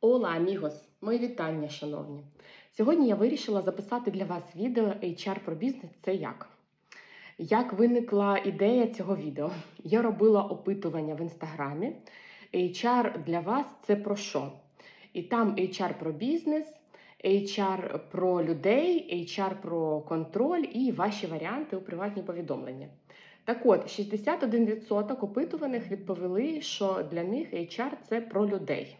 Ола, амігос! Мої вітання, шановні! Сьогодні я вирішила записати для вас відео HR про бізнес це як. Як виникла ідея цього відео? Я робила опитування в інстаграмі. HR для вас це про що? І там HR про бізнес, HR про людей, HR про контроль і ваші варіанти у приватні повідомлення. Так от, 61% опитуваних відповіли, що для них HR це про людей.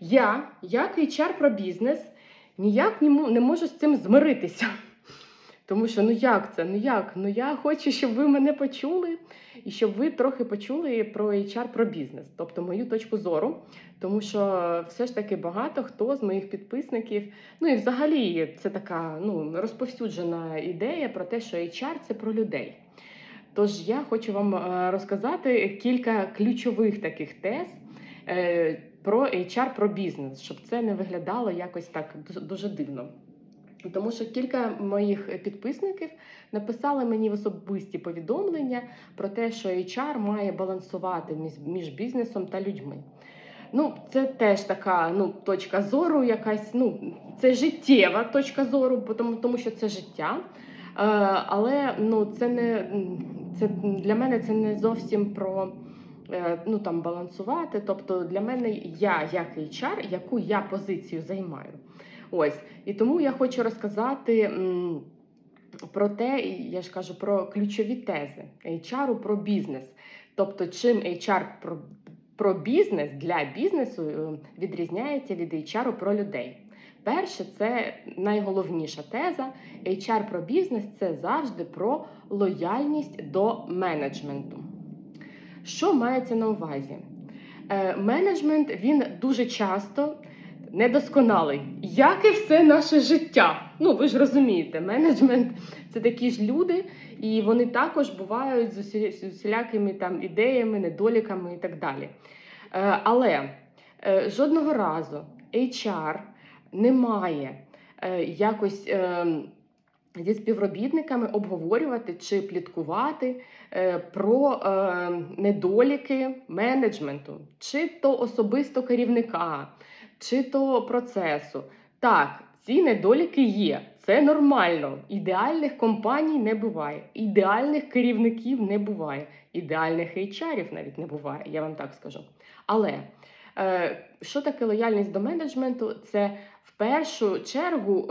Я, як HR про бізнес, ніяк не можу з цим змиритися. Тому що ну як це? Ну як? Ну я хочу, щоб ви мене почули, і щоб ви трохи почули про HR про бізнес, тобто мою точку зору. Тому що все ж таки багато хто з моїх підписників, ну і взагалі це така ну, розповсюджена ідея про те, що HR це про людей. Тож я хочу вам е, розказати кілька ключових таких тез е, про HR, про бізнес, щоб це не виглядало якось так дуже- дивно. Тому що кілька моїх підписників написали мені в особисті повідомлення про те, що HR має балансувати між, бізнесом та людьми. Ну, це теж така ну, точка зору, якась, ну, це життєва точка зору, тому, тому що це життя. Е, але ну, це не це для мене це не зовсім про ну, там, балансувати. Тобто для мене я як HR, яку я позицію займаю. Ось. І тому я хочу розказати про те, я ж кажу, про ключові тези HR про бізнес. Тобто, чим HR про, про бізнес для бізнесу е, відрізняється від HR про людей. Перше, це найголовніша теза. HR про бізнес це завжди про лояльність до менеджменту. Що мається на увазі? Е, менеджмент він дуже часто недосконалий, як і все наше життя. Ну, ви ж розумієте, менеджмент це такі ж люди, і вони також бувають з усілякими там ідеями, недоліками і так далі. Е, але е, жодного разу HR не має якось. Зі співробітниками обговорювати чи пліткувати е, про е, недоліки менеджменту, чи то особисто керівника, чи то процесу. Так, ці недоліки є. Це нормально. Ідеальних компаній не буває, ідеальних керівників не буває, ідеальних HR навіть не буває, я вам так скажу. Але е, що таке лояльність до менеджменту? Це в першу чергу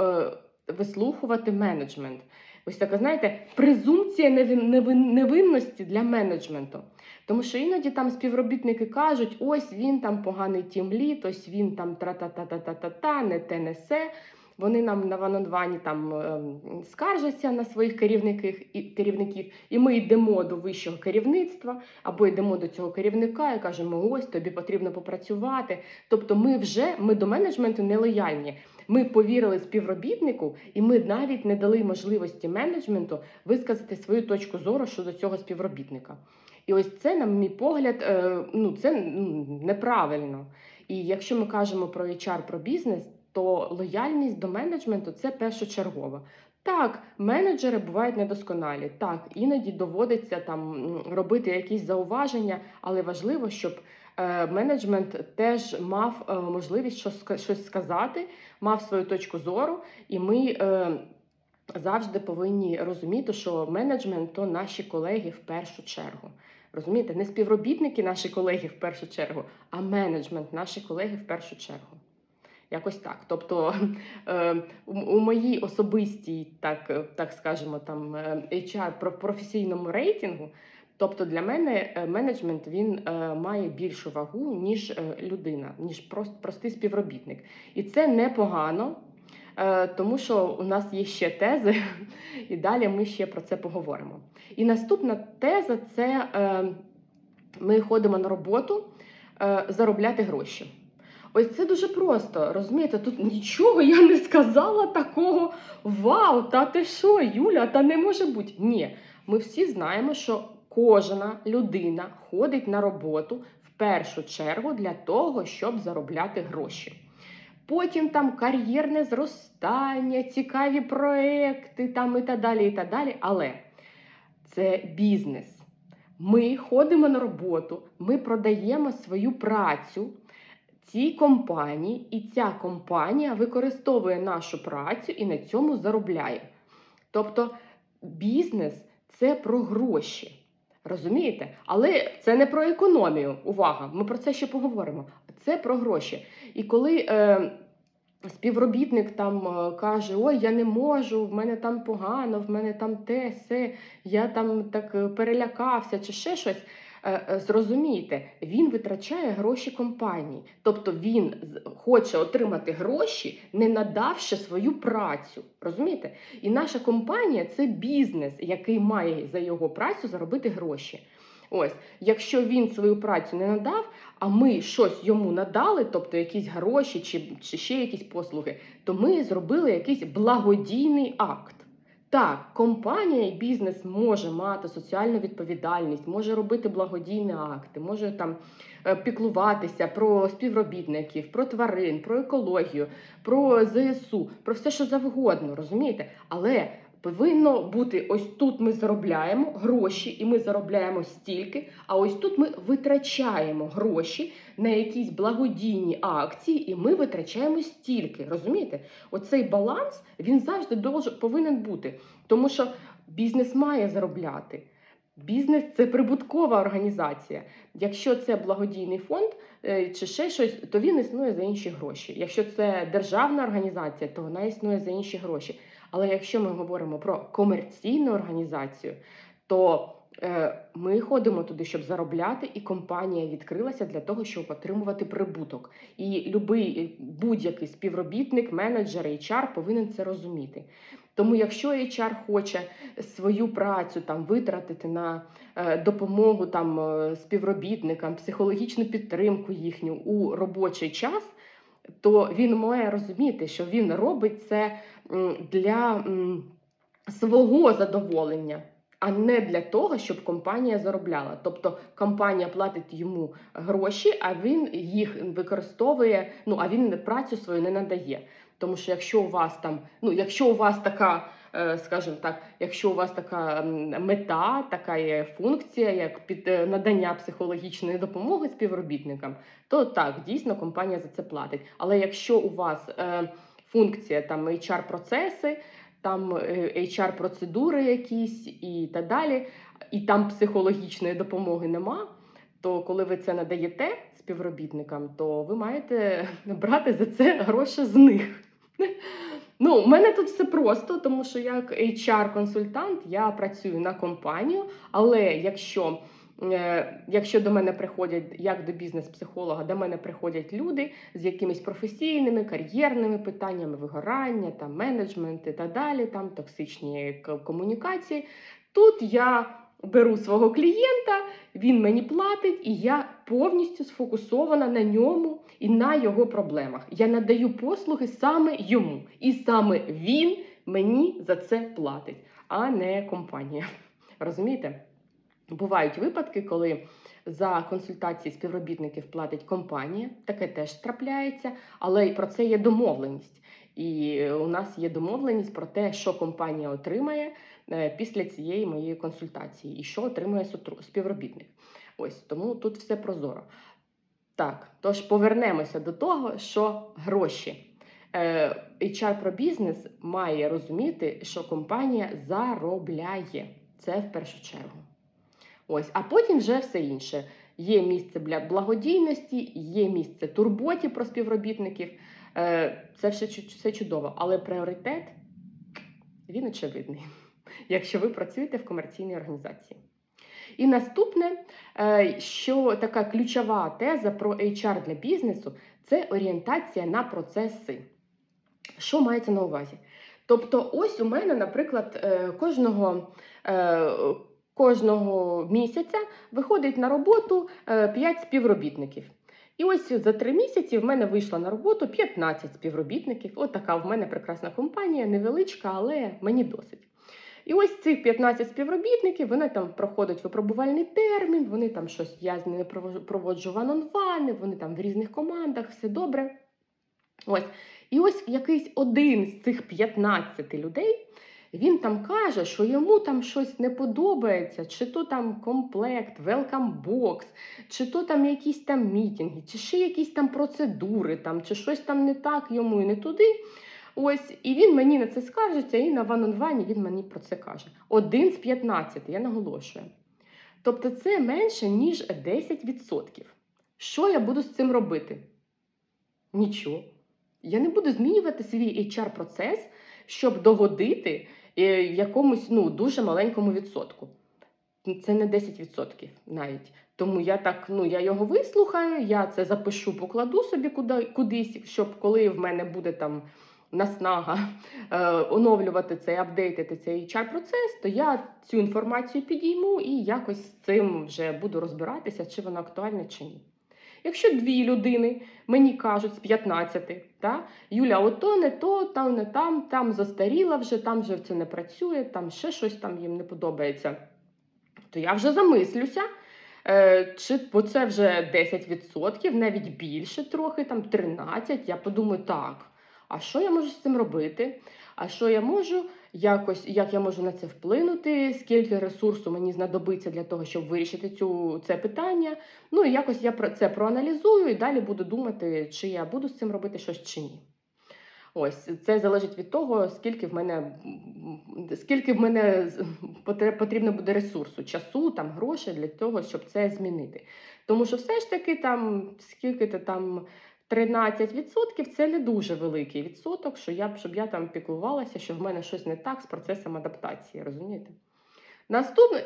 вислухувати менеджмент. Ось така, знаєте, презумпція невин- невин- невинності для менеджменту. Тому що іноді там співробітники кажуть, ось він там поганий тімліт, ось він там тра-та-та-та-та-та, не те несе. Вони нам на ванонвані там ем, скаржаться на своїх керівників, і ми йдемо до вищого керівництва або йдемо до цього керівника і кажемо: ось тобі потрібно попрацювати. Тобто, ми вже ми до менеджменту не лояльні. Ми повірили співробітнику, і ми навіть не дали можливості менеджменту висказати свою точку зору щодо цього співробітника. І ось це, на мій погляд, е, ну це неправильно. І якщо ми кажемо про HR, про бізнес, то лояльність до менеджменту це першочергово. Так, менеджери бувають недосконалі. Так, іноді доводиться там робити якісь зауваження, але важливо, щоб менеджмент теж мав е, можливість щось, сказати, мав свою точку зору, і ми е, завжди повинні розуміти, що менеджмент то наші колеги в першу чергу. Розумієте, не співробітники наші колеги в першу чергу, а менеджмент наші колеги в першу чергу. Якось так. Тобто е, у, моїй особистій, так, е, так скажемо, там е, HR про професійному рейтингу. Тобто для мене е, менеджмент він е, має більшу вагу, ніж е, людина, ніж простий співробітник. І це непогано, тому що у нас є ще тези, і далі ми ще про це поговоримо. І наступна теза це ми ходимо на роботу заробляти гроші. Ось це дуже просто. Розумієте, тут нічого я не сказала такого. Вау, та ти що, Юля, та не може бути. Ні, ми всі знаємо, що кожна людина ходить на роботу в першу чергу для того, щоб заробляти гроші. Потім там кар'єрне зростання, цікаві проекти, там і так далі, і так далі. Але це бізнес. Ми ходимо на роботу, ми продаємо свою працю. цій компанії, і ця компанія використовує нашу працю і на цьому заробляє. Тобто бізнес це про гроші. Розумієте? Але це не про економію. Увага! Ми про це ще поговоримо. Це про гроші. І коли е, співробітник там е, каже: Ой, я не можу, в мене там погано, в мене там те, се, я там так е, перелякався чи ще щось. Е, е, Зрозумійте, він витрачає гроші компанії, тобто він хоче отримати гроші, не надавши свою працю. Розумієте? І наша компанія це бізнес, який має за його працю заробити гроші. Ось, якщо він свою працю не надав, а ми щось йому надали, тобто якісь гроші чи, чи ще якісь послуги, то ми зробили якийсь благодійний акт. Так, компанія і бізнес може мати соціальну відповідальність, може робити благодійні акти, може там е, піклуватися про співробітників, про тварин, про екологію, про ЗСУ, про все, що завгодно, розумієте? Але повинно бути ось тут ми заробляємо гроші, і ми заробляємо стільки. А ось тут ми витрачаємо гроші на якісь благодійні акції, і ми витрачаємо стільки. Розумієте? Оцей баланс він завжди должен, повинен бути, тому що бізнес має заробляти. Бізнес це прибуткова організація. Якщо це благодійний фонд е, чи ще щось, то він існує за інші гроші. Якщо це державна організація, то вона існує за інші гроші. Але якщо ми говоримо про комерційну організацію, то е, ми ходимо туди, щоб заробляти, і компанія відкрилася для того, щоб отримувати прибуток. І любий будь-який співробітник, менеджер, HR повинен це розуміти. Тому, якщо HR хоче свою працю там витратити на е, допомогу там е, співробітникам, психологічну підтримку їхню у робочий час, то він має розуміти, що він робить це для свого задоволення, а не для того, щоб компанія заробляла. Тобто компанія платить йому гроші, а він їх використовує. Ну а він працю свою не надає. Тому що якщо у вас там, ну якщо у вас така, скажімо так, якщо у вас така мета, така є функція, як під е, надання психологічної допомоги співробітникам, то так дійсно компанія за це платить. Але якщо у вас е, функція там HR-процеси, там е, HR-процедури якісь і так далі, і там психологічної допомоги нема. То коли ви це надаєте співробітникам, то ви маєте брати за це гроші з них. Ну, у мене тут все просто, тому що як HR-консультант я працюю на компанію, але якщо, е, якщо до мене приходять як до бізнес-психолога, до мене приходять люди з якимись професійними, кар'єрними питаннями, вигорання, там, менеджмент і так далі, там, токсичні комунікації, тут я беру свого клієнта, він мені платить, і я повністю сфокусована на ньому і на його проблемах. Я надаю послуги саме йому, і саме він мені за це платить, а не компанія. Розумієте? Бувають випадки, коли за консультації співробітників платить компанія, таке теж трапляється, але про це є домовленість. І у нас є домовленість про те, що компанія отримає після цієї моєї консультації, і що отримує співробітник. Ось тому тут все прозоро. Так, тож повернемося до того, що гроші. Е, HR про бізнес має розуміти, що компанія заробляє. Це в першу чергу. Ось, а потім вже все інше. Є місце для благодійності, є місце турботі про співробітників. Е, Це все чудово, але пріоритет він очевидний, якщо ви працюєте в комерційній організації. І наступне, е, що така ключова теза про HR для бізнесу це орієнтація на процеси. Що мається на увазі? Тобто, ось у мене, наприклад, е, кожного, е, кожного місяця виходить на роботу 5 співробітників. І ось за три місяці в мене вийшло на роботу 15 співробітників. От така в мене прекрасна компанія, невеличка, але мені досить. І ось цих 15 співробітників, вони там проходять випробувальний термін, вони там щось я з ними проводжу- ван-он-вани, вони там в різних командах, все добре. Ось. І ось якийсь один з цих 15 людей Він там каже, що йому там щось не подобається, чи то там комплект, box, чи то там якісь там мітинги, чи ще якісь там процедури, там, чи щось там не так йому і не туди. Ось, і він мені на це скаржиться, і на Ван-Вані він мені про це каже. Один з 15, я наголошую. Тобто це менше, ніж 10%. Що я буду з цим робити? Нічого. Я не буду змінювати свій HR-процес, щоб догодити е, якомусь ну, дуже маленькому відсотку. Це не 10% навіть. Тому я так, ну я його вислухаю, я це запишу, покладу собі куди, кудись, щоб коли в мене буде там наснага е, оновлювати цей, апдейтити цей HR-процес, то я цю інформацію підійму і якось з цим вже буду розбиратися, чи воно актуальне, чи ні. Якщо дві людини мені кажуть з 15, та, Юля, ото не то, там не там, там застаріла вже, там вже це не працює, там ще щось там їм не подобається, то я вже замислюся. Е, чи бо це вже 10%, навіть більше трохи, там 13%. Я подумаю, так, а що я можу з цим робити? А що я можу якось, як я можу на це вплинути, скільки ресурсу мені знадобиться для того, щоб вирішити цю, це питання. Ну і якось я про це проаналізую і далі буду думати, чи я буду з цим робити щось чи ні. Ось це залежить від того, скільки в мене скільки в мене потрібно буде ресурсу, часу, там грошей для того, щоб це змінити. Тому що все ж таки там скільки то там 13% це не дуже великий відсоток, що я, щоб я там піклувалася, що в мене щось не так з процесом адаптації, розумієте? Наступне,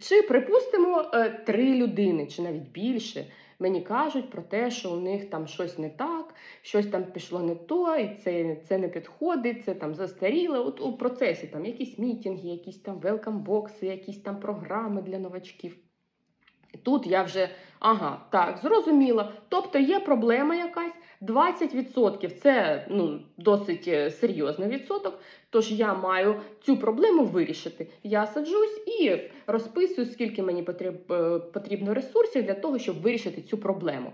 чи припустимо е, три людини, чи навіть більше, мені кажуть про те, що у них там щось не так, щось там пішло не то, і це це не підходить, це там застаріло. От у процесі там якісь мітинги, якісь там велкам-бокси, якісь там програми для новачків. Тут я вже, ага, так, зрозуміла. Тобто є проблема якась, 20% це ну, досить е, серйозний відсоток. Тож я маю цю проблему вирішити. Я саджусь і розписую, скільки мені е, потрібно ресурсів для того, щоб вирішити цю проблему.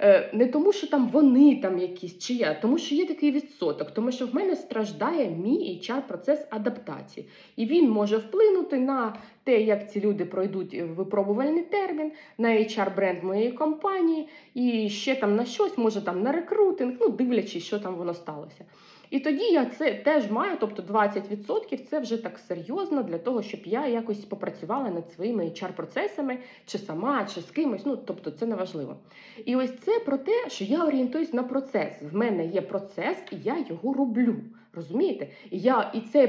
Е, не тому, що там вони там якісь чи я, тому що є такий відсоток, тому що в мене страждає мій HR-процес адаптації, і він може вплинути на те, як ці люди пройдуть випробувальний термін, на HR-бренд моєї компанії, і ще там на щось, може там на рекрутинг, ну дивлячись, що там воно сталося. І тоді я це теж маю, тобто 20% це вже так серйозно для того, щоб я якось попрацювала над своїми HR-процесами, чи сама, чи з кимось. Ну, тобто, це не важливо. І ось це про те, що я орієнтуюсь на процес. В мене є процес, і я його роблю. Розумієте? І я і цей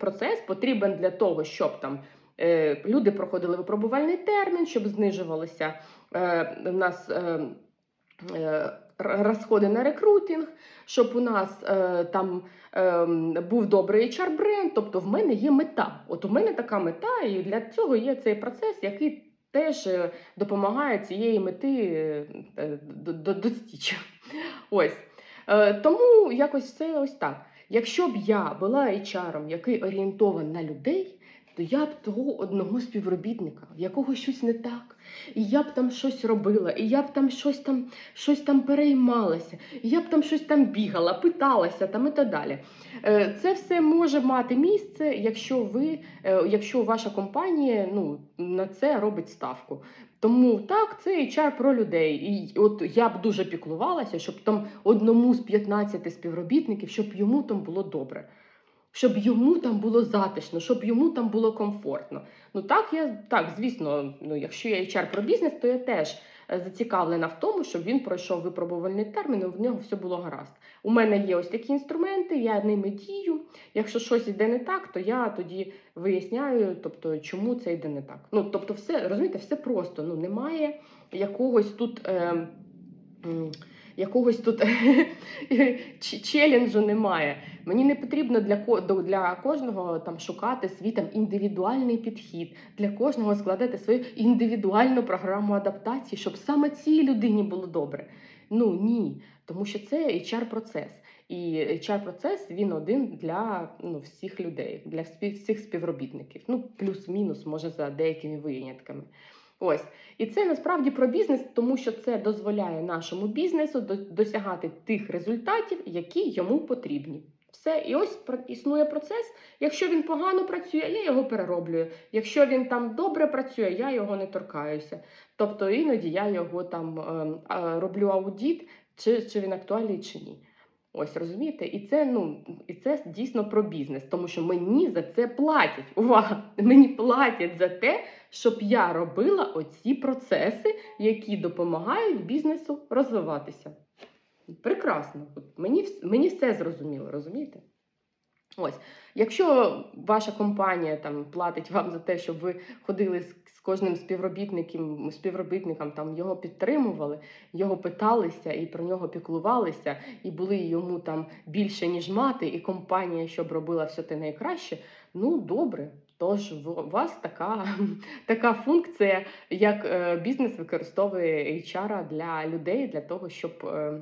процес потрібен для того, щоб там. Е, люди проходили випробувальний термін, щоб знижувалися е, у нас е, розходи на рекрутинг, щоб у нас е, там е, був добрий HR-бренд. Тобто в мене є мета. От у мене така мета, і для цього є цей процес, який теж е, допомагає цієї мети е, достичь. Ось. Е, тому якось все ось так. Якщо б я була HR, який орієнтований на людей, то я б того одного співробітника, в якого щось не так, і я б там щось робила, і я б там щось там щось там переймалася, і я б там щось там бігала, питалася там і так далі. Е, це все може мати місце, якщо ви, е, якщо ваша компанія ну, на це робить ставку. Тому так, це HR про людей. І от я б дуже піклувалася, щоб там одному з 15 співробітників, щоб йому там було добре щоб йому там було затишно, щоб йому там було комфортно. Ну так, я так, звісно, ну якщо я HR про бізнес, то я теж е, зацікавлена в тому, щоб він пройшов випробувальний термін, і в нього все було гаразд. У мене є ось такі інструменти, я ними дію. Якщо щось йде не так, то я тоді виясняю, тобто, чому це йде не так. Ну, тобто, все розумієте, все просто. Ну, немає якогось тут. Е, якогось тут челенджу немає. Мені не потрібно для для кожного там шукати свій там індивідуальний підхід, для кожного складати свою індивідуальну програму адаптації, щоб саме цій людині було добре. Ну ні, тому що це HR-процес. І HR-процес він один для ну, всіх людей, для всіх співробітників. Ну, плюс-мінус, може, за деякими винятками. Ось. І це насправді про бізнес, тому що це дозволяє нашому бізнесу досягати тих результатів, які йому потрібні. Все, і ось існує процес. Якщо він погано працює, я його перероблюю. Якщо він там добре працює, я його не торкаюся. Тобто іноді я його там ем, роблю аудіт, чи, чи він актуальний, чи ні. Ось розумієте, і це ну і це дійсно про бізнес, тому що мені за це платять. Увага! Мені платять за те, щоб я робила оці процеси, які допомагають бізнесу розвиватися. Прекрасно. Мені, мені все зрозуміло, розумієте? Ось, якщо ваша компанія там платить вам за те, щоб ви ходили з, з кожним співробітником, співробітником там його підтримували, його питалися і про нього піклувалися, і були йому там більше, ніж мати, і компанія, щоб робила все те найкраще, ну добре. Тож у вас така, така функція, як е, бізнес використовує HR для людей для того, щоб. Е,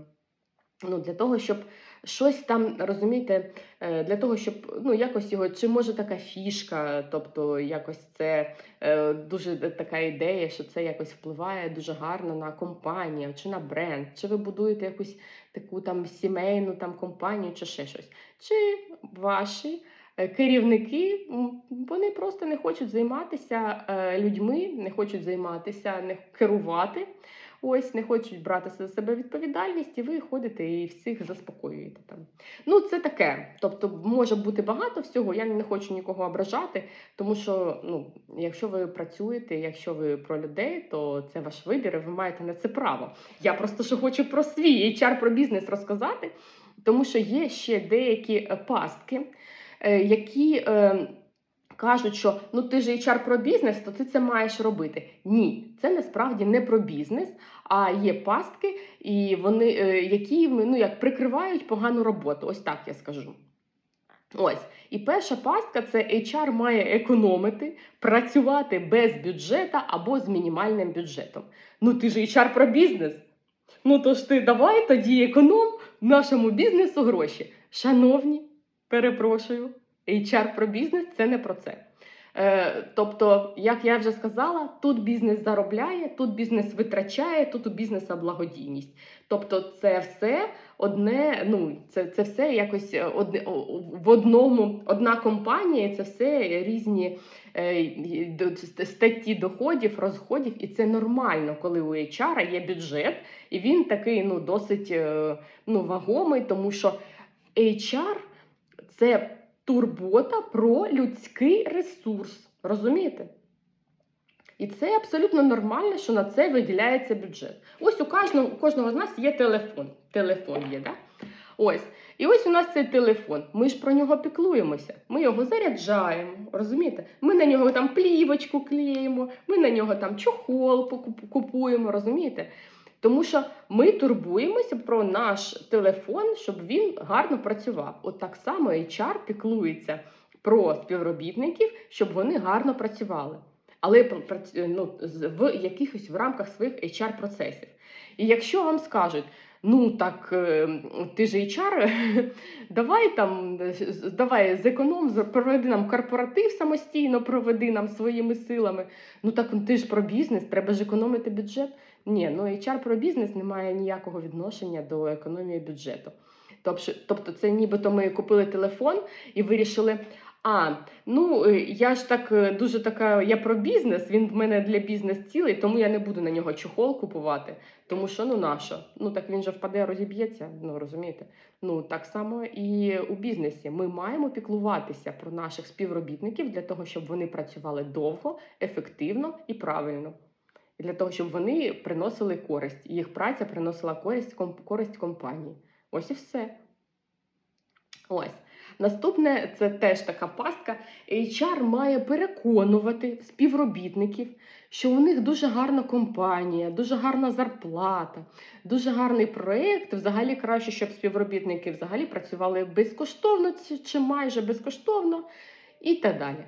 Ну, для того, щоб щось там розумієте, е, для того, щоб ну якось його, чи може така фішка, тобто якось це е, дуже така ідея, що це якось впливає дуже гарно на компанію чи на бренд, чи ви будуєте якусь таку там сімейну там компанію, чи ще щось, чи ваші. е, Керівники вони просто не хочуть займатися людьми, не хочуть займатися, не керувати. Ось не хочуть брати за себе відповідальність, і ви ходите і всіх заспокоюєте там. Ну, це таке. Тобто, може бути багато всього. Я не хочу нікого ображати, тому що ну, якщо ви працюєте, якщо ви про людей, то це ваш вибір, і ви маєте на це право. Я просто що хочу про свій HR, про бізнес розказати, тому що є ще деякі е, пастки, е, які. Кажуть, що ну ти ж HR про бізнес, то ти це маєш робити. Ні, це насправді не про бізнес, а є пастки, і вони, е, які ну, як прикривають погану роботу. Ось так я скажу. Ось. І перша пастка це HR має економити, працювати без бюджету або з мінімальним бюджетом. Ну ти ж HR про бізнес. Ну то ж ти давай тоді економ нашому бізнесу гроші. Шановні, перепрошую, HR про бізнес це не про це. Е, тобто, як я вже сказала, тут бізнес заробляє, тут бізнес витрачає, тут у бізнеса благодійність. Тобто, це все одне, ну це, це все якось е, одне в одному, одна компанія, це все різні е, статті доходів, розходів, і це нормально, коли у HR є бюджет, і він такий ну досить ну, вагомий, тому що HR це турбота про людський ресурс. Розумієте? І це абсолютно нормально, що на це виділяється бюджет. Ось у кожного, у кожного з нас є телефон. Телефон є, да? Ось. І ось у нас цей телефон. Ми ж про нього піклуємося. Ми його заряджаємо, розумієте? Ми на нього там плівочку клеїмо, ми на нього там чохол купуємо, розумієте? Тому що ми турбуємося про наш телефон, щоб він гарно працював. От так само HR піклується про співробітників, щоб вони гарно працювали. Але ну, в якихось в рамках своїх HR-процесів. І якщо вам скажуть, ну так е, ти ж HR, давай там давай зеконом, проведи нам корпоратив самостійно, проведи нам своїми силами. Ну так ти ж про бізнес, треба ж економити бюджет. Ні, ну HR про бізнес не має ніякого відношення до економії бюджету. Тобто, тобто це нібито ми купили телефон і вирішили. А, ну е, я ж так е, дуже така, я про бізнес, він в мене для бізнес цілий, тому я не буду на нього чохол купувати. Тому що ну нащо? Ну так він же впаде, розіб'ється. Ну розумієте? Ну так само і у бізнесі. Ми маємо піклуватися про наших співробітників для того, щоб вони працювали довго, ефективно і правильно. Для того, щоб вони приносили користь. Їх праця приносила користь, користь компанії. Ось і все. Ось. Наступне це теж така пастка. HR має переконувати співробітників, що у них дуже гарна компанія, дуже гарна зарплата, дуже гарний проєкт. Взагалі краще, щоб співробітники взагалі працювали безкоштовно чи майже безкоштовно, і так далі.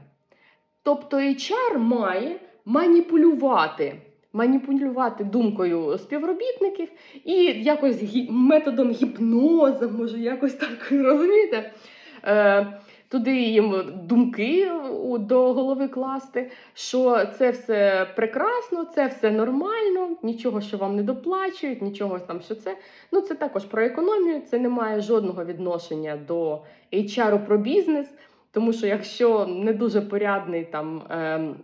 Тобто HR має маніпулювати. Маніпулювати думкою співробітників і якось гі- методом гіпнозу, може, якось так розумієте, е, туди їм думки до голови класти, що це все прекрасно, це все нормально, нічого, що вам не доплачують, нічого там, що це. Ну, це також про економію, це не має жодного відношення до HR про бізнес, тому що якщо не дуже порядний там. ем,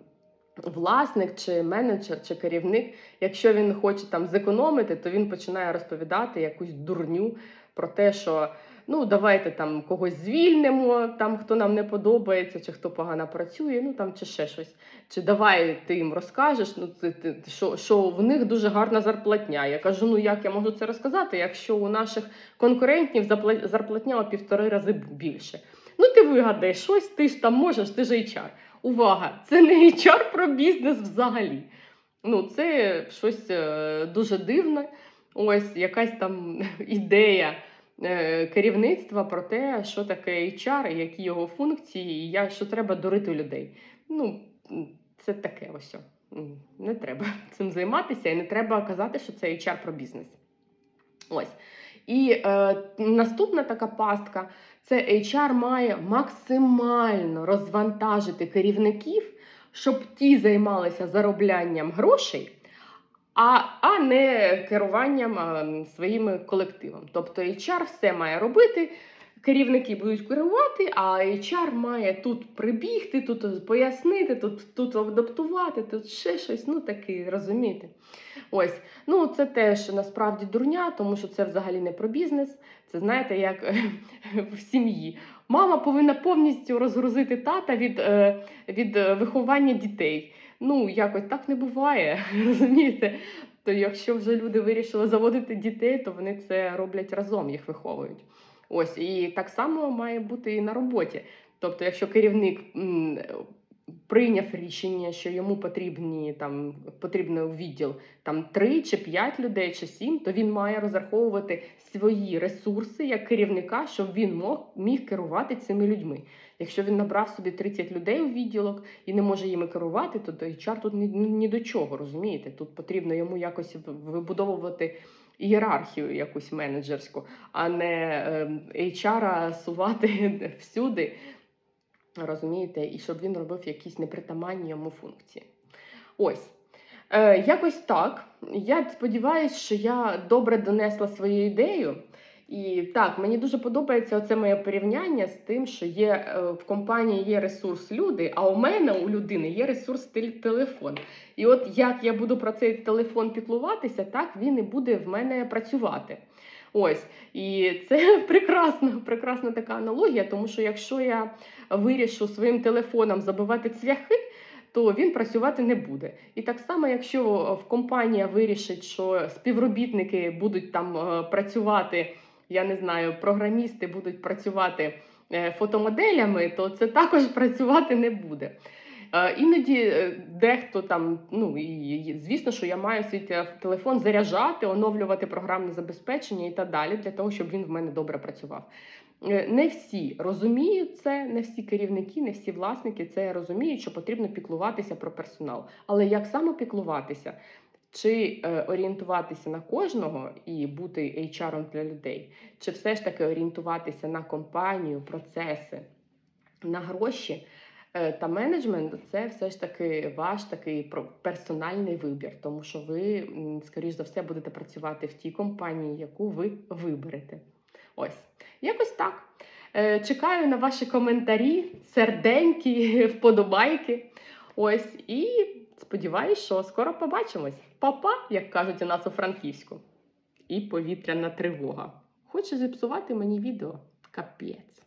Власник чи менеджер чи керівник, якщо він хоче там зекономити, то він починає розповідати якусь дурню про те, що ну давайте там когось звільнимо, там хто нам не подобається, чи хто погано працює, ну там чи ще щось. Чи давай ти їм розкажеш, ну ти, ти, що, що в них дуже гарна зарплатня. Я кажу, ну як я можу це розказати, якщо у наших конкурентів зарплатня у півтори рази більше. Ну ти вигадай щось, ти ж там можеш, ти ж HR. Увага! Це не HR про бізнес взагалі. Ну, це щось е, дуже дивне. Ось якась там ідея е, керівництва про те, що таке HR, які його функції, і що треба дурити людей. Ну, це таке ось. Не треба цим займатися, і не треба казати, що це HR про бізнес. Ось. І е, наступна така пастка це HR має максимально розвантажити керівників, щоб ті займалися зароблянням грошей, а, а не керуванням своїм колективом. Тобто HR все має робити, керівники будуть керувати, а HR має тут прибігти, тут пояснити, тут, тут адаптувати, тут ще щось. Ну таке, розумієте? Ось, ну це теж насправді дурня, тому що це взагалі не про бізнес. Це знаєте, як в сім'ї. Мама повинна повністю розгрузити тата від, е, від виховання дітей. Ну, якось так не буває, розумієте? То якщо вже люди вирішили заводити дітей, то вони це роблять разом, їх виховують. Ось, і так само має бути і на роботі. Тобто, якщо керівник прийняв рішення, що йому потрібні там потрібно відділ там 3 чи 5 людей, чи 7, то він має розраховувати свої ресурси як керівника, щоб він мог міг керувати цими людьми. Якщо він набрав собі 30 людей у відділок і не може їми керувати, то HR тут ні, ні до чого, розумієте? Тут потрібно йому якось вибудовувати ієрархію якусь менеджерську, а не ем, HR сувати всюди. Розумієте, і щоб він робив якісь непритаманні йому функції. Ось. Е, якось так. Я сподіваюся, що я добре донесла свою ідею. І так, мені дуже подобається оце моє порівняння з тим, що є е, в компанії є ресурс люди, а у мене у людини є ресурс телефон. І от як я буду про цей телефон піклуватися, так він і буде в мене працювати. Ось, і це прекрасна, прекрасна така аналогія, тому що якщо я вирішу своїм телефоном забивати цвяхи, то він працювати не буде. І так само, якщо в компанія вирішить, що співробітники будуть там е, працювати, я не знаю, програмісти будуть працювати е, фотомоделями, то це також працювати не буде. Е, Іноді е, дехто там, ну і звісно, що я маю свій телефон заряджати, оновлювати програмне забезпечення і так далі, для того, щоб він в мене добре працював. Не всі розуміють це, не всі керівники, не всі власники це розуміють, що потрібно піклуватися про персонал. Але як саме піклуватися? Чи е, орієнтуватися на кожного і бути HR для людей, чи все ж таки орієнтуватися на компанію, процеси, на гроші е, та менеджмент це все ж таки ваш такий персональний вибір, тому що ви, скоріш за все, будете працювати в тій компанії, яку ви виберете. Ось, якось так. Е, Чекаю на ваші коментарі, серденькі, вподобайки. Ось, і сподіваюсь, що скоро побачимось. Папа, як кажуть у нас у Франківську. І повітряна тривога. Хоче зіпсувати мені відео? Капець.